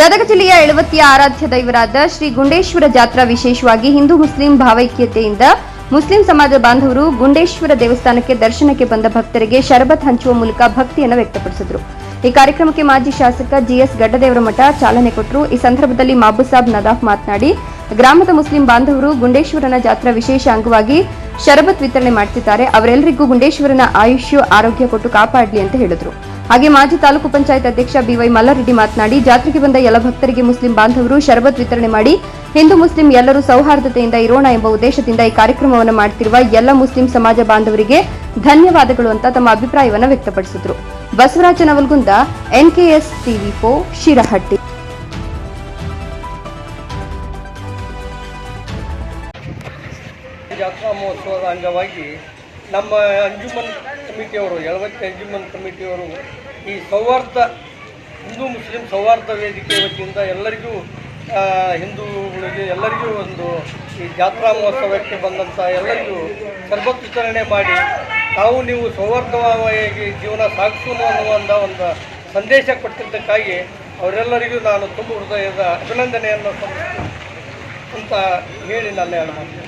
ಗದಗ ಜಿಲ್ಲೆಯ ಎಳವತ್ತಿಯ ಆರಾಧ್ಯ ದೈವರಾದ ಶ್ರೀ ಗುಂಡೇಶ್ವರ ಜಾತ್ರಾ ವಿಶೇಷವಾಗಿ ಹಿಂದೂ ಮುಸ್ಲಿಂ ಭಾವೈಕ್ಯತೆಯಿಂದ ಮುಸ್ಲಿಂ ಸಮಾಜ ಬಾಂಧವರು ಗುಂಡೇಶ್ವರ ದೇವಸ್ಥಾನಕ್ಕೆ ದರ್ಶನಕ್ಕೆ ಬಂದ ಭಕ್ತರಿಗೆ ಶರಬತ್ ಹಂಚುವ ಮೂಲಕ ಭಕ್ತಿಯನ್ನು ವ್ಯಕ್ತಪಡಿಸಿದರು. ಈ ಕಾರ್ಯಕ್ರಮಕ್ಕೆ ಮಾಜಿ ಶಾಸಕ ಜಿಎಸ್ ಗಡ್ಡದೇವರ ಮಠ ಚಾಲನೆ ಕೊಟ್ಟರು. ಈ ಸಂದರ್ಭದಲ್ಲಿ ಮಾಬುಸಾಬ್ ನದಾಫ್ ಮಾತನಾಡಿ, ಗ್ರಾಮದ ಮುಸ್ಲಿಂ ಬಾಂಧವರು ಗುಂಡೇಶ್ವರನ ಜಾತ್ರಾ ವಿಶೇಷ ಅಂಗವಾಗಿ ಶರಬತ್ ವಿತರಣೆ ಮಾಡುತ್ತಿದ್ದಾರೆ ಅವರೆಲ್ಲರಿಗೂ ಗುಂಡೇಶ್ವರನ ಆಯುಷ್ಯ, ಆರೋಗ್ಯ ಕೊಟ್ಟು ಕಾಪಾಡಲಿ ಅಂತ ಹೇಳಿದರು. ಹಾಗೆ ಮಾಜಿ ತಾಲೂಕು ಪಂಚಾಯತ್ ಅಧ್ಯಕ್ಷ ಬಿವೈ ಮಲ್ಲಾರೆಡ್ಡಿ ಮಾತನಾಡಿ, ಜಾತ್ರೆಗೆ ಬಂದ ಎಲ್ಲ ಭಕ್ತರಿಗೆ ಮುಸ್ಲಿಂ ಬಾಂಧವರು ಶರಬತ್ ವಿತರಣೆ ಮಾಡಿ, ಹಿಂದೂ ಮುಸ್ಲಿಂ ಎಲ್ಲರೂ ಸೌಹಾರ್ದತೆಯಿಂದ ಇರೋಣ ಎಂಬ ಉದ್ದೇಶದಿಂದ ಈ ಕಾರ್ಯಕ್ರಮವನ್ನು ಮಾಡುತ್ತಿರುವ ಎಲ್ಲ ಮುಸ್ಲಿಂ ಸಮಾಜ ಬಾಂಧವರಿಗೆ ಧನ್ಯವಾದಗಳು ಅಂತ ತಮ್ಮ ಅಭಿಪ್ರಾಯವನ್ನು ವ್ಯಕ್ತಪಡಿಸಿದರು. ಬಸವರಾಜ ನವಲ್ಗುಂದ, ಎನ್ಕೆಎಸ್ ಟಿವಿ ಫೋ ಶಿರಹಟ್ಟಿ. ಜಾತ್ರಾ ಮಹೋತ್ಸವದ ಅಂಗವಾಗಿ ನಮ್ಮ ಅಂಜುಮನ್ ಕಮಿಟಿಯವರು ಯಳವತ್ತಿ ಅಂಜುಮನ್ ಕಮಿಟಿಯವರು ಈ ಸೌಹಾರ್ದ, ಹಿಂದೂ ಮುಸ್ಲಿಂ ಸೌಹಾರ್ದ ವೇದಿಕೆ ವತಿಯಿಂದ ಎಲ್ಲರಿಗೂ ಹಿಂದೂಗಳಿಗೆ ಎಲ್ಲರಿಗೂ ಒಂದು ಈ ಜಾತ್ರಾ ಮಹೋತ್ಸವಕ್ಕೆ ಬಂದಂಥ ಎಲ್ಲರಿಗೂ ಸರ್ಬತ್ ವಿತರಣೆ ಮಾಡಿ ನಾವು ನೀವು ಸೌಹಾರ್ದವಾಗಿ ಜೀವನ ಸಾಗಿಸೋಣ ಅನ್ನುವಂಥ ಒಂದು ಸಂದೇಶ ಕೊಟ್ಟಿದ್ದಕ್ಕಾಗಿ ಅವರೆಲ್ಲರಿಗೂ ನಾನು ತುಂಬ ಹೃದಯದ ಅಭಿನಂದನೆಯನ್ನು ಅಂತ ಹೇಳಿ ಎರಡು ಮಾತು